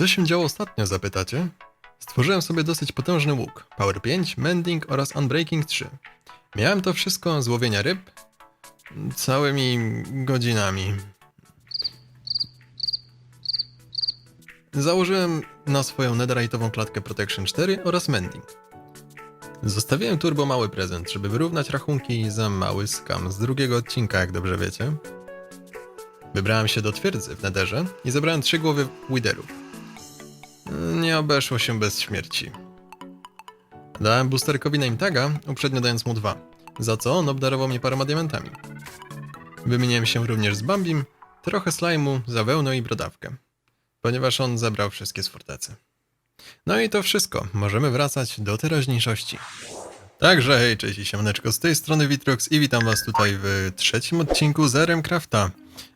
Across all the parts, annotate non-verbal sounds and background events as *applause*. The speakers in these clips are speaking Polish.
Co się działo ostatnio, zapytacie? Stworzyłem sobie dosyć potężny łuk, Power 5, Mending oraz Unbreaking 3. Miałem to wszystko z łowienia ryb całymi godzinami. Założyłem na swoją netherite'ową klatkę Protection 4 oraz Mending. Zostawiłem turbo mały prezent, żeby wyrównać rachunki za mały skam z drugiego odcinka, jak dobrze wiecie. Wybrałem się do twierdzy w Netherze i zebrałem trzy głowy Widerów. Nie obeszło się bez śmierci. Dałem boosterkowi name taga, uprzednio dając mu dwa, za co on obdarował mnie paroma diamentami. Wymieniłem się również z Bambim, trochę slajmu za wełnę i brodawkę, ponieważ on zebrał wszystkie z fortecy. No i to wszystko, możemy wracać do teraźniejszości. Także hej, cześć i siemaneczko, z tej strony Witrox i witam was tutaj w trzecim odcinku z RM Crafta.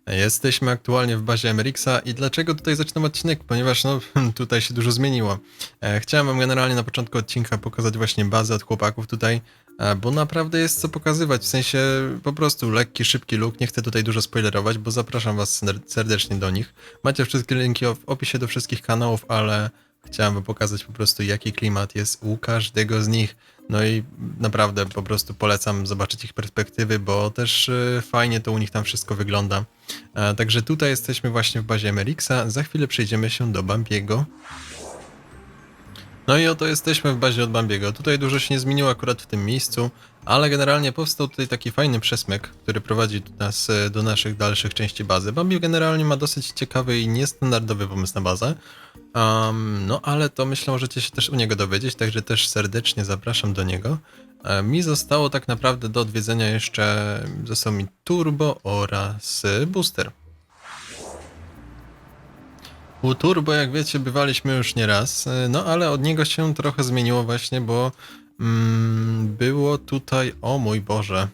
Jesteśmy aktualnie w bazie Emerixa i dlaczego tutaj zaczynam odcinek? Ponieważ no, *laughs* tutaj się dużo zmieniło. E, Chciałem wam generalnie na początku odcinka pokazać właśnie bazę od chłopaków tutaj, e, bo naprawdę jest co pokazywać, w sensie po prostu lekki, szybki look, nie chcę tutaj dużo spoilerować, bo zapraszam was ser- serdecznie do nich. Macie wszystkie linki w opisie do wszystkich kanałów, ale chciałem wam pokazać po prostu jaki klimat jest u każdego z nich. No i naprawdę po prostu polecam zobaczyć ich perspektywy, bo też y, fajnie to u nich tam wszystko wygląda. E, Także tutaj jesteśmy właśnie w bazie Emerixa. Za chwilę przejdziemy się do Bambiego. No i oto jesteśmy w bazie od Bambiego. Tutaj dużo się nie zmieniło akurat w tym miejscu, ale generalnie powstał tutaj taki fajny przesmyk, który prowadzi nas e, do naszych dalszych części bazy. Bambi generalnie ma dosyć ciekawy i niestandardowy pomysł na bazę. Um, no ale to myślę, możecie się też u niego dowiedzieć, także też serdecznie zapraszam do niego. E, Mi zostało tak naprawdę do odwiedzenia jeszcze, został mi Turbo oraz Booster. U Turbo, jak wiecie, bywaliśmy już nieraz, e, no ale od niego się trochę zmieniło właśnie, bo mm, było tutaj, o mój Boże.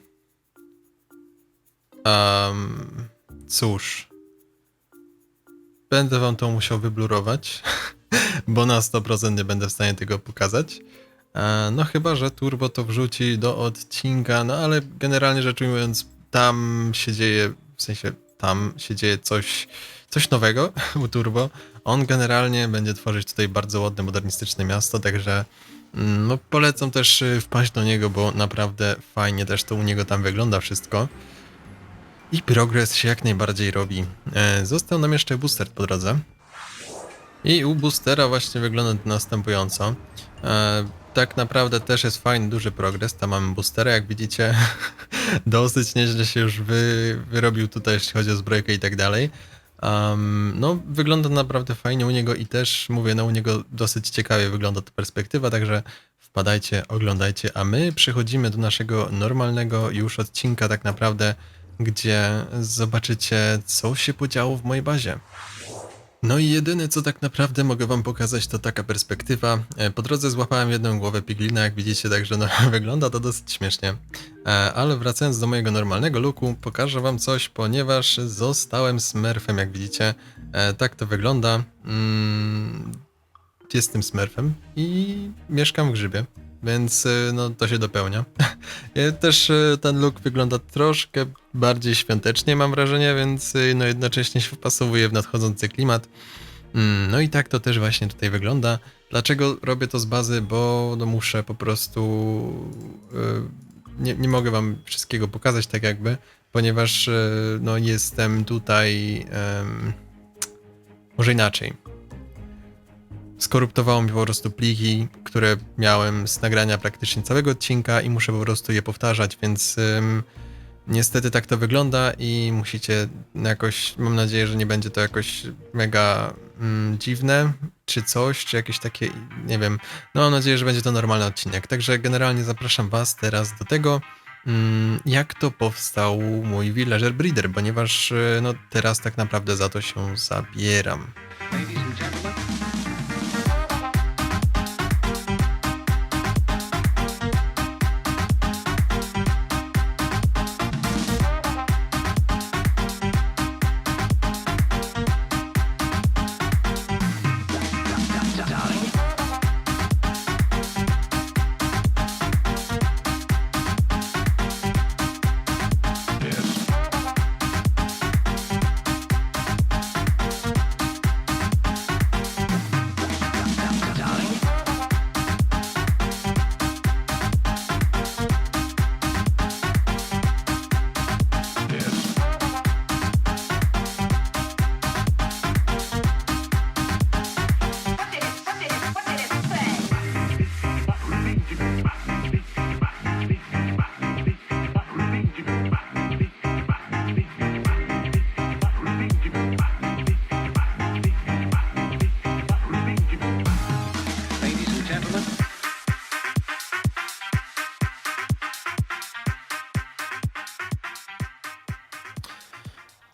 Um, cóż. Będę wam to musiał wyblurować, *laughs* bo na 100% nie będę w stanie tego pokazać. E, No chyba, że Turbo to wrzuci do odcinka, no ale generalnie rzecz ujmując, tam się dzieje, w sensie tam się dzieje coś, coś nowego *laughs* u Turbo. On generalnie będzie tworzyć tutaj bardzo ładne, modernistyczne miasto, także mm, no polecam też y, wpaść do niego, bo naprawdę fajnie też to u niego tam wygląda wszystko. I progres się jak najbardziej robi. E, Został nam jeszcze booster po drodze. I u boostera właśnie wygląda to następująco. E, tak naprawdę też jest fajny, duży progres. Tam mamy boostera, jak widzicie. *laughs* Dosyć nieźle się już wy, wyrobił tutaj, jeśli chodzi o zbrojkę i tak dalej. Um, no, wygląda naprawdę fajnie u niego i też, mówię, no u niego dosyć ciekawie wygląda ta perspektywa, także wpadajcie, oglądajcie, a my przechodzimy do naszego normalnego już odcinka tak naprawdę, gdzie zobaczycie, co się podziało w mojej bazie. No i jedyne, co tak naprawdę mogę wam pokazać, to taka perspektywa. E, Po drodze złapałem jedną głowę piglina, jak widzicie, także no, *laughs* wygląda to dosyć śmiesznie. E, Ale wracając do mojego normalnego looku, pokażę wam coś, ponieważ zostałem smurfem, jak widzicie. E, Tak to wygląda. Mm, Jestem smurfem i mieszkam w grzybie, więc y, no to się dopełnia. *laughs* Też y, ten look wygląda troszkę bardziej świątecznie, mam wrażenie, więc y, no jednocześnie się wpasowuje w nadchodzący klimat. Mm, No i tak to też właśnie tutaj wygląda. Dlaczego robię to z bazy? Bo no muszę po prostu. Nie, nie mogę wam wszystkiego pokazać tak jakby, ponieważ no jestem tutaj. Może inaczej skoruptowało mi po prostu pliki, które miałem z nagrania praktycznie całego odcinka i muszę po prostu je powtarzać, więc ym, niestety tak to wygląda i musicie jakoś, mam nadzieję, że nie będzie to jakoś mega mm, dziwne, czy coś, czy jakieś takie, nie wiem, no mam nadzieję, że będzie to normalny odcinek, także generalnie zapraszam was teraz do tego, jak to powstał mój Villager Breeder, ponieważ y, no teraz tak naprawdę za to się zabieram. Ladies and gentlemen,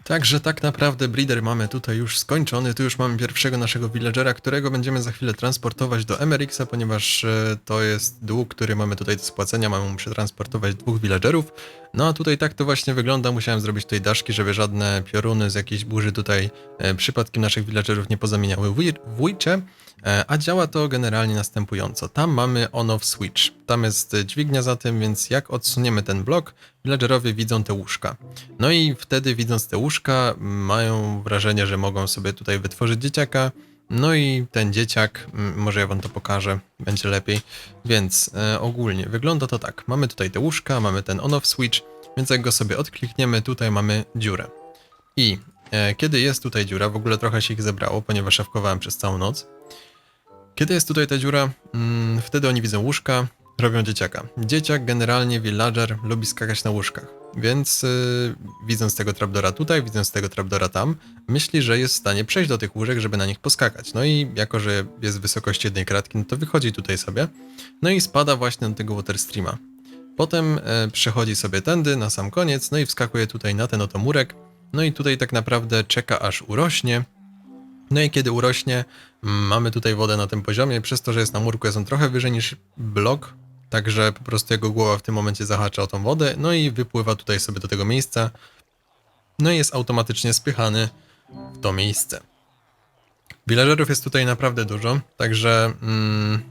Także tak naprawdę breeder mamy tutaj już skończony. Tu już mamy pierwszego naszego villagera, którego będziemy za chwilę transportować do Emerixa, ponieważ e, to jest dług, który mamy tutaj do spłacenia. Mamy mu przetransportować dwóch villagerów. No a tutaj tak to właśnie wygląda. Musiałem zrobić tutaj daszki, żeby żadne pioruny z jakiejś burzy tutaj e, przypadkiem naszych villagerów nie pozamieniały w. E, A działa to generalnie następująco. Tam mamy on-off switch. Tam jest dźwignia za tym, więc jak odsuniemy ten blok, villagerowie widzą te łóżka. No i wtedy widząc te łóżka, mają wrażenie, że mogą sobie tutaj wytworzyć dzieciaka. No i ten dzieciak, może ja wam to pokażę, będzie lepiej. Więc e, ogólnie wygląda to tak. Mamy tutaj te łóżka, mamy ten on-off switch, więc jak go sobie odklikniemy, tutaj mamy dziurę. I e, kiedy jest tutaj dziura, w ogóle trochę się ich zebrało, ponieważ szafkowałem przez całą noc. Kiedy jest tutaj ta dziura, mm, wtedy oni widzą łóżka, robią dzieciaka. Dzieciak generalnie, villager, lubi skakać na łóżkach, więc y, widząc tego trapdora tutaj, widząc tego trapdora tam, myśli, że jest w stanie przejść do tych łóżek, żeby na nich poskakać. No i jako, że jest w wysokości jednej kratki, no to wychodzi tutaj sobie, no i spada właśnie do tego waterstreama. Potem e, przechodzi sobie tędy na sam koniec, no i wskakuje tutaj na ten oto murek, no i tutaj tak naprawdę czeka aż urośnie, no i kiedy urośnie, mm, mamy tutaj wodę na tym poziomie, przez to, że jest na murku, jest on trochę wyżej niż blok, także po prostu jego głowa w tym momencie zahacza o tą wodę, no i wypływa tutaj sobie do tego miejsca, no i jest automatycznie spychany w to miejsce. Villagerów jest tutaj naprawdę dużo, także mm,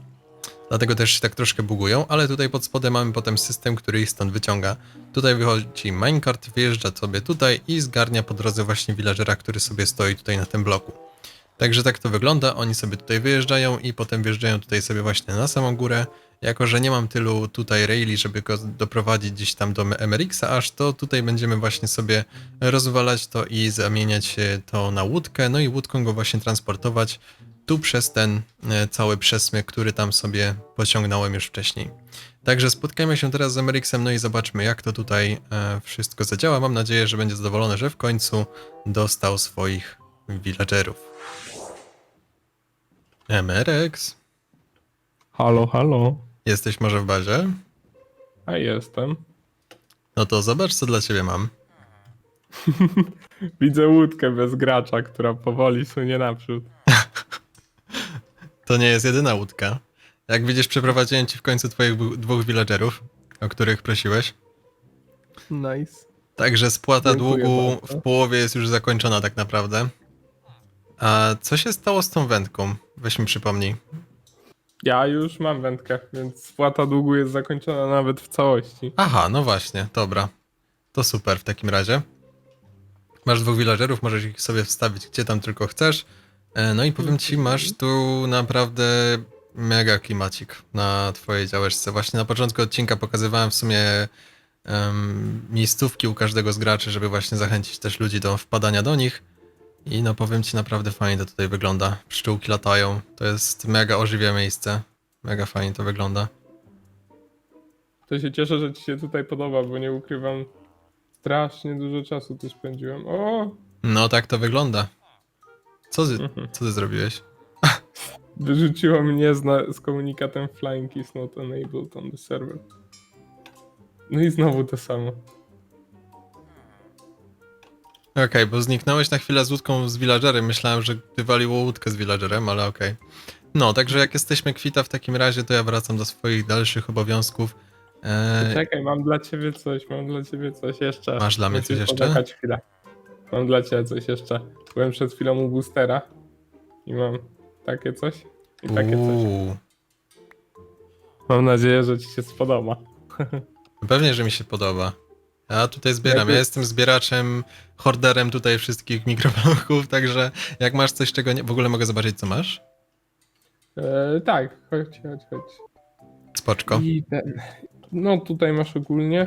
dlatego też się tak troszkę bugują, ale tutaj pod spodem mamy potem system, który ich stąd wyciąga. Tutaj wychodzi minecart, wyjeżdża sobie tutaj i zgarnia po drodze właśnie villagera, który sobie stoi tutaj na tym bloku. Także tak to wygląda, oni sobie tutaj wyjeżdżają i potem wjeżdżają tutaj sobie właśnie na samą górę. Jako, że nie mam tylu tutaj raili, żeby go doprowadzić gdzieś tam do Emerixa, aż to tutaj będziemy właśnie sobie rozwalać to i zamieniać e, to na łódkę, no i łódką go właśnie transportować tu przez ten e, cały przesmyk, który tam sobie pociągnąłem już wcześniej. Także spotkajmy się teraz z Emerixem, no i zobaczmy jak to tutaj e, wszystko zadziała. Mam nadzieję, że będzie zadowolony, że w końcu dostał swoich villagerów. Emerex, Halo, halo. Jesteś może w bazie? A jestem. No to zobacz co dla ciebie mam. *laughs* Widzę łódkę bez gracza, która powoli sunie naprzód. To nie jest jedyna łódka. Jak widzisz, przeprowadziłem ci w końcu twoich dwóch villagerów, o których prosiłeś. Nice. Także spłata Dziękuję długu bardzo. w połowie jest już zakończona tak naprawdę. A co się stało z tą wędką? Weź mi przypomnij. Ja już mam wędkę, więc spłata długu jest zakończona nawet w całości. Aha, no właśnie, dobra. To super w takim razie. Masz dwóch villagerów, możesz ich sobie wstawić gdzie tam tylko chcesz. E, No i powiem ci, masz tu naprawdę mega klimacik na twojej działeczce. Właśnie na początku odcinka pokazywałem w sumie miejscówki u każdego z graczy, żeby właśnie zachęcić też ludzi do wpadania do nich. I no powiem ci, naprawdę fajnie to tutaj wygląda. Pszczółki latają. To jest mega ożywia miejsce. Mega fajnie to wygląda. To się cieszę, że ci się tutaj podoba, bo nie ukrywam, strasznie dużo czasu tu spędziłem. O! No tak to wygląda. Co ty, Mhm. co ty zrobiłeś? *laughs* Wyrzuciło mnie z, na, z komunikatem flying is not enabled on the server. No i znowu to samo. Okej, bo zniknąłeś na chwilę z łódką z villagerem. Myślałem, że wywaliło łódkę z villagerem, ale okej. No, także jak jesteśmy kwita w takim razie, to ja wracam do swoich dalszych obowiązków. Eee, Czekaj, mam dla ciebie coś, mam dla ciebie coś jeszcze. Masz dla mnie Musisz coś jeszcze? chwilę. Mam dla ciebie coś jeszcze. Byłem przed chwilą u boostera i mam takie coś i takie coś. uuu, Mam nadzieję, że ci się spodoba. *laughs* pewnie, że mi się podoba. Ja tutaj zbieram. Jakby- Ja jestem zbieraczem, horderem tutaj wszystkich mikrobloków, *laughs* także jak masz coś, czego nie... W ogóle mogę zobaczyć, co masz? E, tak, chodź, chodź, chodź. Spoczko. I ten. No tutaj masz ogólnie.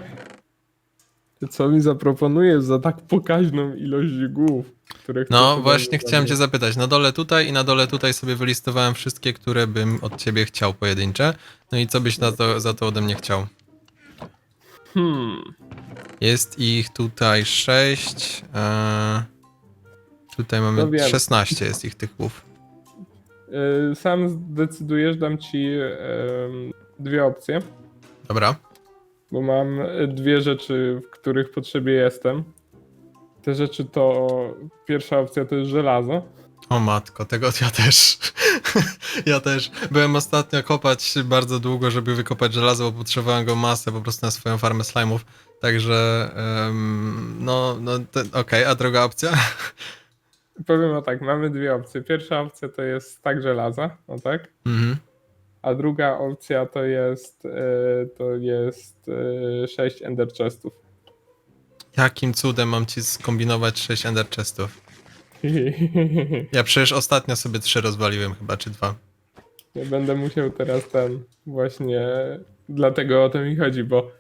Co mi zaproponujesz za tak pokaźną ilość głów, których No, właśnie chciałem cię zapytać. Na dole tutaj i na dole tutaj sobie wylistowałem wszystkie, które bym od ciebie chciał pojedyncze. No i co byś na to, za to ode mnie chciał? Hmm. Jest ich tutaj 6. E, tutaj mamy No wiem. 16 jest ich tych głów. E, Sam zdecydujesz, dam ci dwie opcje. Dobra. bo mam dwie rzeczy, w których potrzebie jestem. te rzeczy, to pierwsza opcja to jest żelazo. O matko, tego ja też. ja też. Byłem ostatnio kopać bardzo długo, żeby wykopać żelazo, bo potrzebowałem go masę po prostu na swoją farmę slime'ów. Także, em, no, no okej, a druga opcja? Powiem o tak, mamy dwie opcje. Pierwsza opcja to jest tak żelaza, no tak? mhm. A druga opcja to jest e, to jest e, 6 ender chestów. Jakim cudem mam ci skombinować 6 ender chestów? *laughs* Ja przecież ostatnio sobie trzy rozwaliłem chyba, czy dwa. Ja będę musiał teraz ten właśnie dlatego o to mi chodzi, bo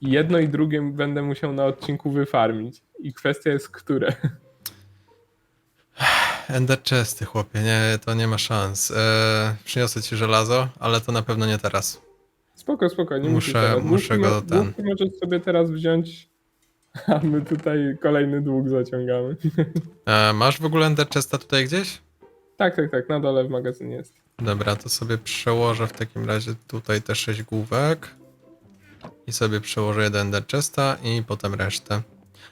jedno i drugie będę musiał na odcinku wyfarmić. I kwestia jest które. *sighs* Ender chesty, chłopie, nie, to nie ma szans. E, przyniosę ci żelazo, ale to na pewno nie teraz. Spoko, spoko, nie Muszę- musisz teraz. muszę go ten- możesz sobie teraz wziąć, *laughs* a my tutaj kolejny dług zaciągamy. *laughs* E, masz w ogóle ender chesta tutaj gdzieś? tak, tak, tak, na dole w magazynie jest. Dobra, to sobie przełożę w takim razie tutaj te 6 główek. I sobie przełożę jeden ender chesta i potem resztę.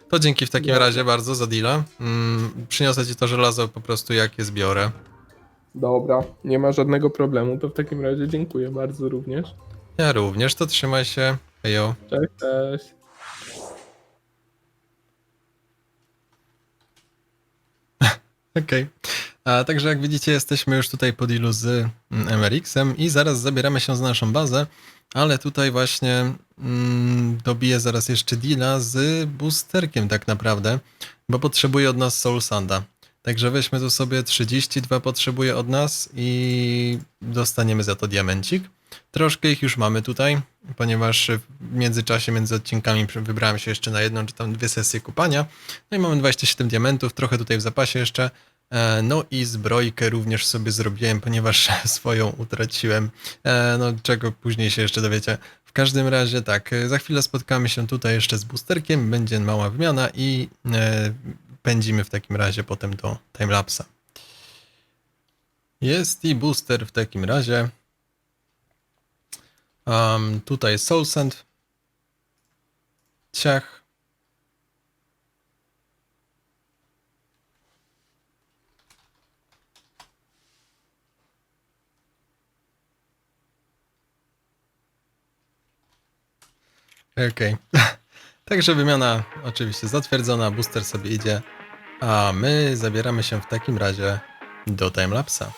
To dzięki w takim Dobra. razie bardzo za deala. Mm, przyniosę ci to żelazo po prostu jak je zbiorę. Dobra, nie ma żadnego problemu, to w takim razie dziękuję bardzo również. Ja również, to trzymaj się. Hejo. Cześć, cześć. Okej. A Także jak widzicie, jesteśmy już tutaj po dealu z mm, MRX-em i zaraz zabieramy się za naszą bazę, ale tutaj właśnie mm, dobiję zaraz jeszcze deala z boosterkiem tak naprawdę, bo potrzebuje od nas Soul Sanda. Także weźmy tu sobie 32 potrzebuje od nas i dostaniemy za to diamencik. Troszkę ich już mamy tutaj, ponieważ w międzyczasie między odcinkami wybrałem się jeszcze na jedną czy tam dwie sesje kupania. No i mamy 27 diamentów, trochę tutaj w zapasie jeszcze. E, No i zbrojkę również sobie zrobiłem, ponieważ *laughs* swoją utraciłem. E, No czego później się jeszcze dowiecie. W każdym razie tak, e, za chwilę spotkamy się tutaj jeszcze z boosterkiem, będzie mała wymiana i pędzimy w takim razie potem do timelapsa. Jest i booster w takim razie. Um, tutaj Soul Sand. Ciach. Okej. *laughs* Także wymiana oczywiście zatwierdzona, booster sobie idzie, a my zabieramy się w takim razie do timelapsa.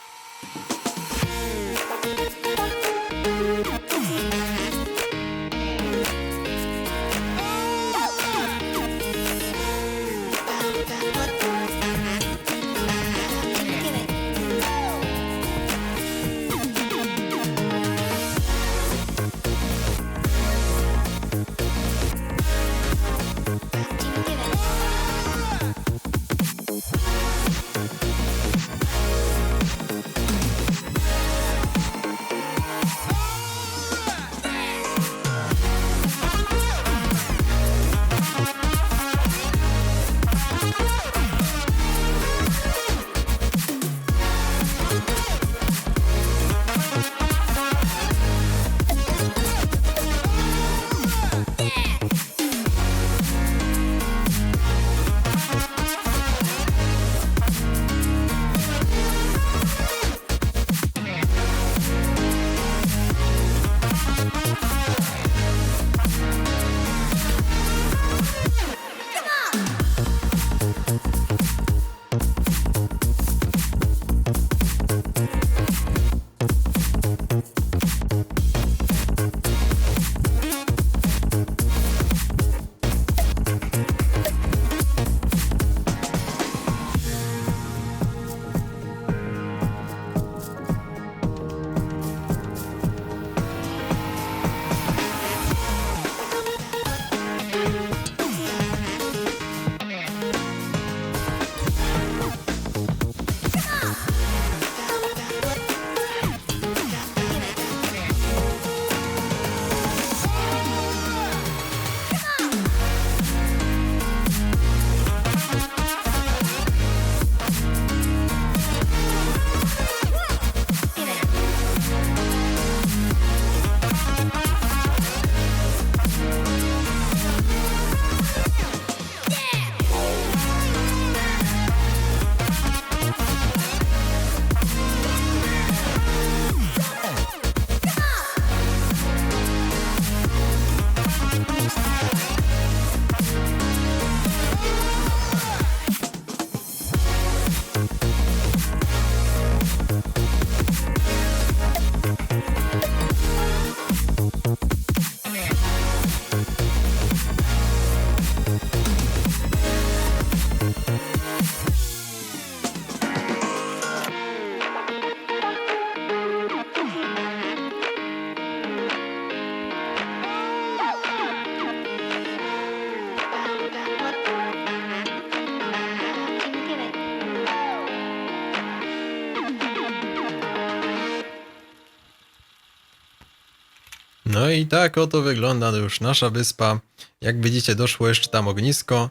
I tak oto wygląda już nasza wyspa. Jak widzicie, doszło jeszcze tam ognisko.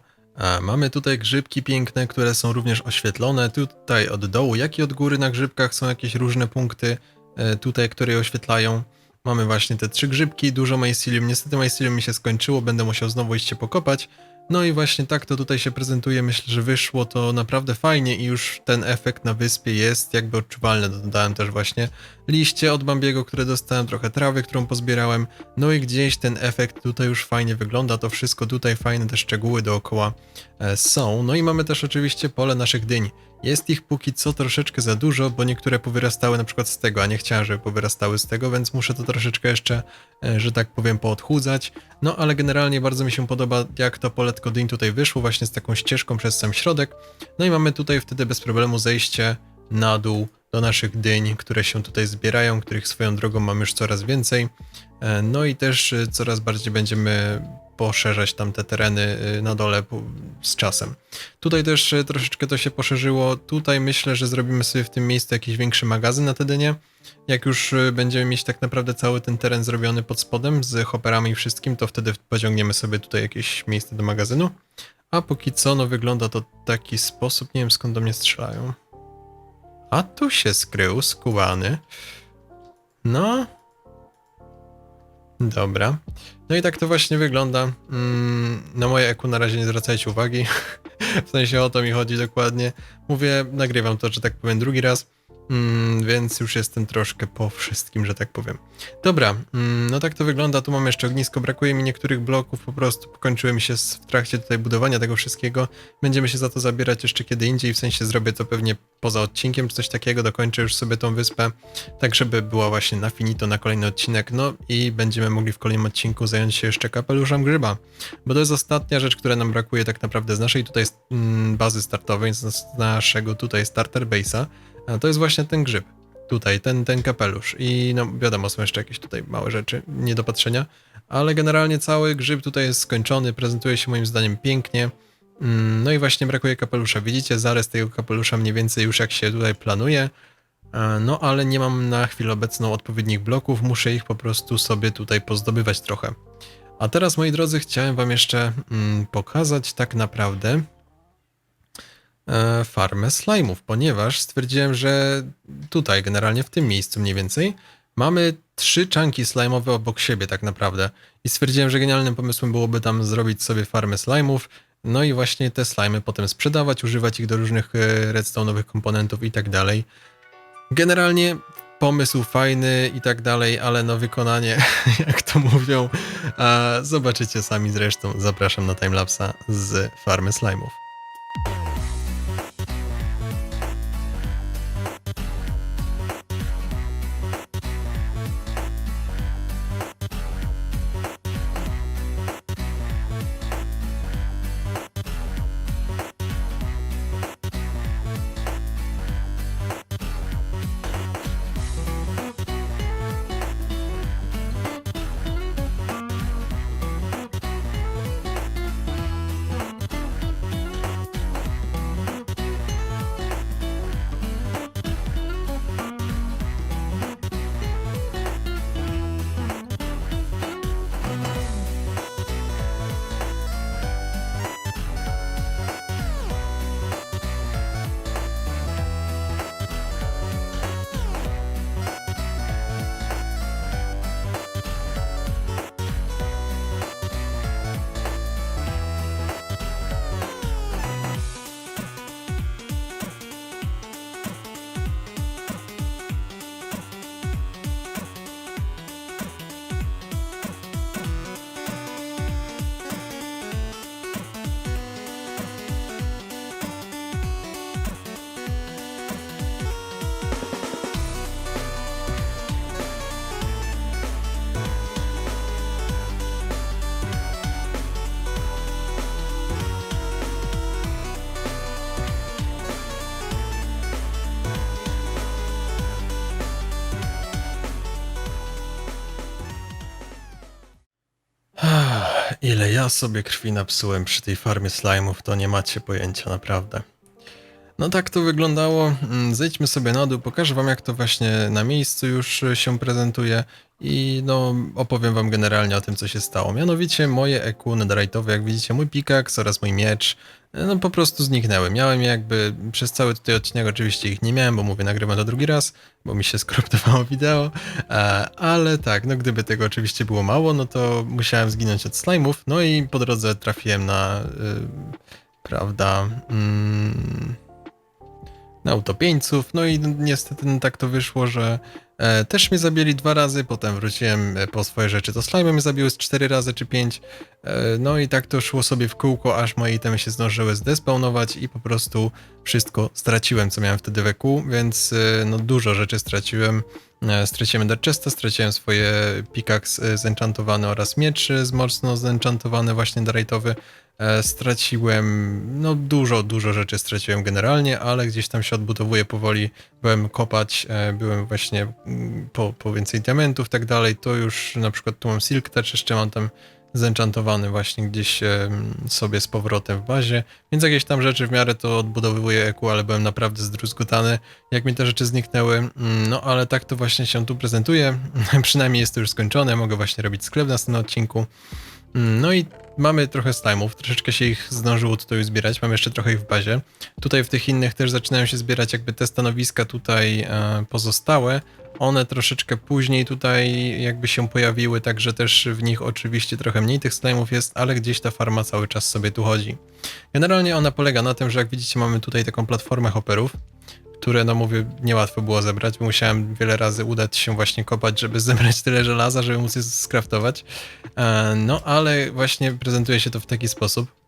Mamy tutaj grzybki piękne, które są również oświetlone. Tutaj od dołu, jak i od góry na grzybkach są jakieś różne punkty e, tutaj, które je oświetlają. Mamy właśnie te trzy grzybki, dużo mycelium. Niestety mycelium mi się skończyło, będę musiał znowu iść się pokopać. No i właśnie tak to tutaj się prezentuje. Myślę, że wyszło to naprawdę fajnie i już ten efekt na wyspie jest jakby odczuwalny. Dodałem też właśnie liście od Bambiego, które dostałem, trochę trawy, którą pozbierałem. No i gdzieś ten efekt tutaj już fajnie wygląda. To wszystko tutaj fajne, te szczegóły dookoła e, są. No i mamy też oczywiście pole naszych dyń. Jest ich póki co troszeczkę za dużo, bo niektóre powyrastały na przykład z tego, a nie chciałem, żeby powyrastały z tego, więc muszę to troszeczkę jeszcze, e, że tak powiem, poodchudzać. No ale generalnie bardzo mi się podoba, jak to poletko dyń tutaj wyszło, właśnie z taką ścieżką przez sam środek. No i mamy tutaj wtedy bez problemu zejście na dół do naszych dyń, które się tutaj zbierają, których swoją drogą mam już coraz więcej. E, No i też e, coraz bardziej będziemy poszerzać tam te tereny e, na dole z czasem. Tutaj też e, troszeczkę to się poszerzyło. Tutaj myślę, że zrobimy sobie w tym miejscu jakiś większy magazyn na te dynie. Jak już e, będziemy mieć tak naprawdę cały ten teren zrobiony pod spodem z hopperami i wszystkim, to wtedy pociągniemy sobie tutaj jakieś miejsce do magazynu. A póki co, no wygląda to taki sposób. Nie wiem skąd do mnie strzelają. A tu się skrył, skubany. No. Dobra. No i tak to właśnie wygląda. Mm, na moje eku na razie nie zwracajcie uwagi. *laughs* w sensie o to mi chodzi dokładnie. Mówię, nagrywam to, że tak powiem, drugi raz. Mm, więc już jestem troszkę po wszystkim, że tak powiem. Dobra, mm, no tak to wygląda. Tu mam jeszcze ognisko. Brakuje mi niektórych bloków, po prostu pokończyły mi się z- w trakcie tutaj budowania tego wszystkiego. Będziemy się za to zabierać jeszcze kiedy indziej, w sensie zrobię to pewnie poza odcinkiem czy coś takiego, dokończę już sobie tą wyspę, tak żeby była właśnie na finito na kolejny odcinek, no i będziemy mogli w kolejnym odcinku zająć się jeszcze kapeluszem grzyba, bo to jest ostatnia rzecz, która nam brakuje tak naprawdę z naszej tutaj mm, bazy startowej, z naszego tutaj starter base'a, to jest właśnie ten grzyb. Tutaj, ten, ten kapelusz. I no wiadomo, są jeszcze jakieś tutaj małe rzeczy, nie do patrzenia, ale generalnie cały grzyb tutaj jest skończony, prezentuje się moim zdaniem pięknie. Mm, No i właśnie brakuje kapelusza. Widzicie zarys tego kapelusza mniej więcej już jak się tutaj planuje. E, No ale nie mam na chwilę obecną odpowiednich bloków, muszę ich po prostu sobie tutaj pozdobywać trochę. A teraz moi drodzy, chciałem wam jeszcze mm, pokazać tak naprawdę farmę slime'ów, ponieważ stwierdziłem, że tutaj generalnie w tym miejscu mniej więcej mamy trzy czanki slime'owe obok siebie tak naprawdę. I stwierdziłem, że genialnym pomysłem byłoby tam zrobić sobie farmę slime'ów, no i właśnie te slimy potem sprzedawać, używać ich do różnych e, redstone'owych komponentów i tak dalej. Generalnie pomysł fajny i tak dalej, ale no wykonanie, *laughs* jak to mówią, zobaczycie sami zresztą. Zapraszam na timelapsa z farmy slime'ów. Ile ja sobie krwi napsułem przy tej farmie slime'ów, to nie macie pojęcia, naprawdę. No tak to wyglądało. Mm, Zejdźmy sobie na dół, pokażę wam jak to właśnie na miejscu już się prezentuje i no opowiem wam generalnie o tym co się stało. Mianowicie moje EQ netherite'owe, jak widzicie mój pickaxe oraz mój miecz, no po prostu zniknęły. Miałem jakby przez cały tutaj odcinek oczywiście ich nie miałem, bo mówię nagrywam to drugi raz, bo mi się *laughs* skroptowało wideo, e, ale tak, no gdyby tego oczywiście było mało, no to musiałem zginąć od slime'ów, no i po drodze trafiłem na, y, prawda, mm, na utopieńców. No i niestety no, tak to wyszło, że e, też mnie zabili dwa razy, potem wróciłem e, po swoje rzeczy, to slime mnie zabiły z cztery razy czy pięć. E, no i tak to szło sobie w kółko, aż moje itemy się zdążyły zdespawnować i po prostu wszystko straciłem, co miałem wtedy w EQ, więc e, no dużo rzeczy straciłem. E, Straciłem Ender Chesta, straciłem swoje pickaxe e, zenchantowany oraz miecz z mocno zenchantowany właśnie darajtowy. E, Straciłem, no dużo, dużo rzeczy straciłem generalnie, ale gdzieś tam się odbudowuję powoli. Byłem kopać, byłem właśnie mm, po, po więcej diamentów, tak dalej. To już na przykład tu mam Silk Touch, jeszcze mam tam zenchantowany właśnie gdzieś sobie z powrotem w bazie, więc jakieś tam rzeczy w miarę to odbudowywuję EQ, ale byłem naprawdę zdruzgotany, jak mi te rzeczy zniknęły, Mm, no ale tak to właśnie się tu prezentuje, *laughs* przynajmniej jest to już skończone, mogę właśnie robić sklep na następnym odcinku. Mm, No i mamy trochę slime'ów, troszeczkę się ich zdążyło tutaj zbierać, mam jeszcze trochę ich w bazie. Tutaj w tych innych też zaczynają się zbierać jakby te stanowiska tutaj e, pozostałe. One troszeczkę później tutaj jakby się pojawiły, także też w nich oczywiście trochę mniej tych slime'ów jest, ale gdzieś ta farma cały czas sobie tu chodzi. Generalnie ona polega na tym, że jak widzicie mamy tutaj taką platformę hopperów, które no mówię niełatwo było zebrać, musiałem wiele razy udać się właśnie kopać, żeby *laughs* zebrać tyle żelaza, żeby móc je skraftować. E, No ale właśnie prezentuje się to w taki sposób.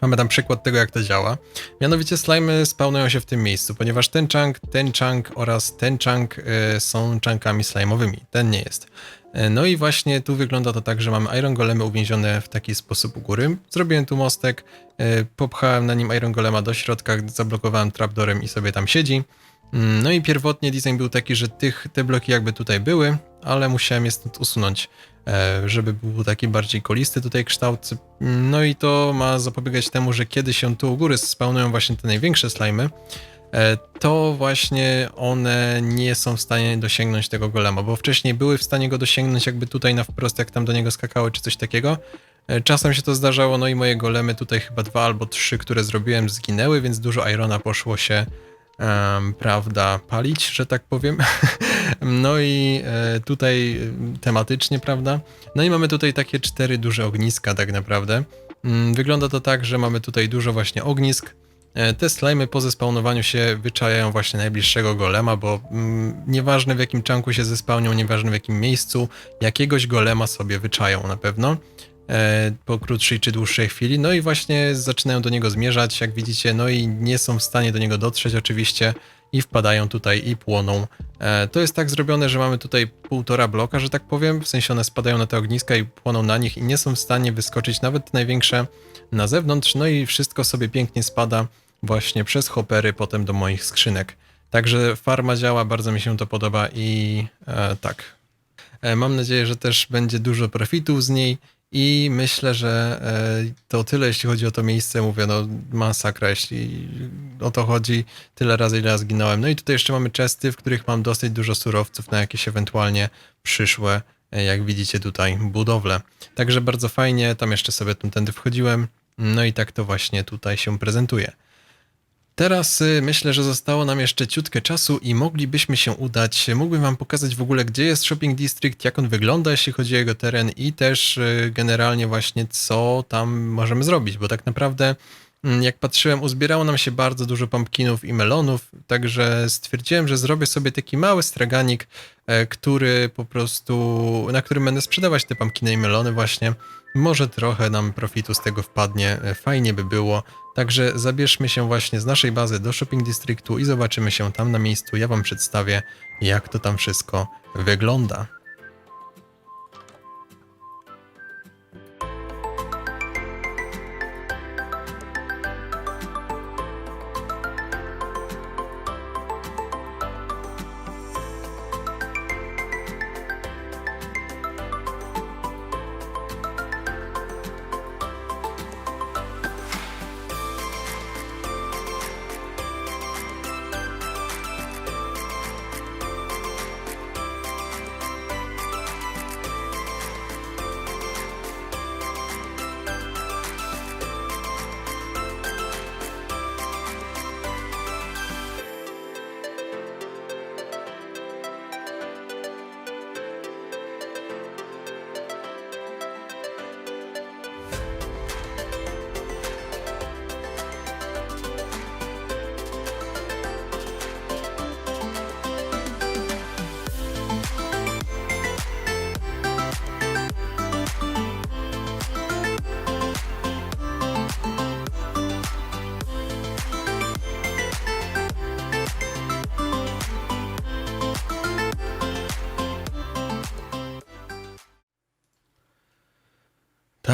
Mamy tam przykład tego, jak to działa. Mianowicie slimy spawnują się w tym miejscu, ponieważ ten chunk, ten chunk oraz ten chunk e, są chunkami slime'owymi. Ten nie jest. E, No i właśnie tu wygląda to tak, że mamy Iron Golemy uwięzione w taki sposób u góry. Zrobiłem tu mostek, e, popchałem na nim Iron Golema do środka, zablokowałem trapdorem i sobie tam siedzi. Mm, No i pierwotnie design był taki, że tych, te bloki jakby tutaj były, ale musiałem je stąd usunąć, żeby był taki bardziej kolisty tutaj kształt. No i to ma zapobiegać temu, że kiedy się tu u góry spawnują właśnie te największe slimy, e, to właśnie one nie są w stanie dosięgnąć tego golema, bo wcześniej były w stanie go dosięgnąć jakby tutaj na wprost, jak tam do niego skakały czy coś takiego. E, Czasem się to zdarzało, no i moje golemy tutaj chyba dwa albo trzy, które zrobiłem, zginęły, więc dużo irona poszło się em, prawda, palić, że tak powiem. *laughs* no i e, tutaj e, tematycznie, prawda? No i mamy tutaj takie cztery duże ogniska tak naprawdę. Mm, Wygląda to tak, że mamy tutaj dużo właśnie ognisk. E, Te slimy po zespawnowaniu się wyczajają właśnie najbliższego golema, bo mm, nieważne w jakim czanku się zespałnią, nieważne w jakim miejscu, jakiegoś golema sobie wyczają na pewno e, po krótszej czy dłuższej chwili. No i właśnie zaczynają do niego zmierzać, jak widzicie, no i nie są w stanie do niego dotrzeć oczywiście i wpadają tutaj i płoną. E, To jest tak zrobione, że mamy tutaj półtora bloka, że tak powiem, w sensie one spadają na te ogniska i płoną na nich i nie są w stanie wyskoczyć nawet największe na zewnątrz, no i wszystko sobie pięknie spada właśnie przez hoppery potem do moich skrzynek. Także farma działa, bardzo mi się to podoba i e, tak, E, Mam nadzieję, że też będzie dużo profitów z niej i myślę, że e, to tyle, jeśli chodzi o to miejsce. Mówię, no masakra, jeśli o to chodzi. Tyle razy, ile ja zginąłem. No i tutaj jeszcze mamy chesty, w których mam dosyć dużo surowców na jakieś ewentualnie przyszłe, e, jak widzicie tutaj, budowle. Także bardzo fajnie, tam jeszcze sobie tędy wchodziłem. No i tak to właśnie tutaj się prezentuje. Teraz y, myślę, że zostało nam jeszcze ciutkę czasu i moglibyśmy się udać. Mógłbym wam pokazać w ogóle, gdzie jest Shopping District, jak on wygląda, jeśli chodzi o jego teren i też y, generalnie właśnie co tam możemy zrobić, bo tak naprawdę jak patrzyłem, uzbierało nam się bardzo dużo pumpkinów i melonów, także stwierdziłem, że zrobię sobie taki mały straganik, e, który po prostu, na którym będę sprzedawać te pumpkiny i melony właśnie. Może trochę nam profitu z tego wpadnie, e, fajnie by było. Także zabierzmy się właśnie z naszej bazy do Shopping Districtu i zobaczymy się tam na miejscu. Ja wam przedstawię, jak to tam wszystko wygląda.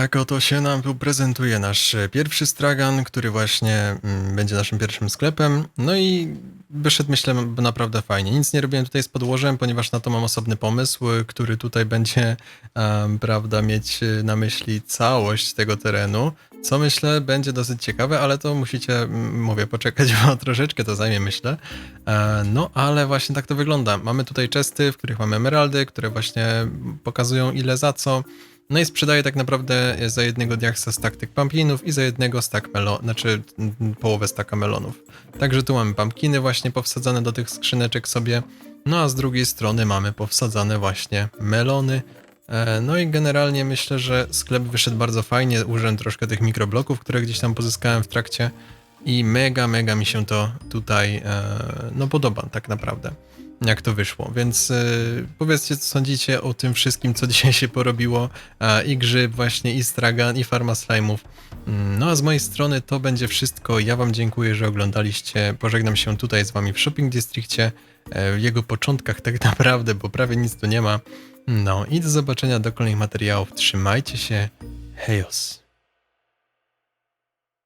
Tak oto się nam tu prezentuje nasz e, pierwszy stragan, który właśnie mm, będzie naszym pierwszym sklepem. No i wyszedł myślę naprawdę fajnie. Nic nie robiłem tutaj z podłożem, ponieważ na to mam osobny pomysł, e, który tutaj będzie, em, prawda, mieć e, na myśli całość tego terenu, co myślę będzie dosyć ciekawe, ale to musicie, mówię, poczekać, *laughs* bo troszeczkę to zajmie, myślę. E, No, ale właśnie tak to wygląda. Mamy tutaj chesty, w których mamy emeraldy, które właśnie pokazują ile za co. No i sprzedaję tak naprawdę za jednego diaksa stack tych pumpkinów i za jednego stack melon, znaczy mm, połowę stacka melonów. Także tu mamy pumpkiny właśnie powsadzane do tych skrzyneczek sobie, no a z drugiej strony mamy powsadzane właśnie melony. E, No i generalnie myślę, że sklep wyszedł bardzo fajnie, użyłem troszkę tych mikrobloków, które gdzieś tam pozyskałem w trakcie i mega, mega mi się to tutaj e, no podoba tak naprawdę jak to wyszło. Więc y, powiedzcie, co sądzicie o tym wszystkim, co *laughs* dzisiaj się porobiło. A, I grzyb, właśnie, i stragan, i farma slime'ów. Mm, No a z mojej strony to będzie wszystko. Ja Wam dziękuję, że oglądaliście. Pożegnam się tutaj z Wami w Shopping Districtie, e, w jego początkach tak *laughs* naprawdę, bo prawie nic tu nie ma. No i do zobaczenia do kolejnych materiałów. Trzymajcie się. Hejos.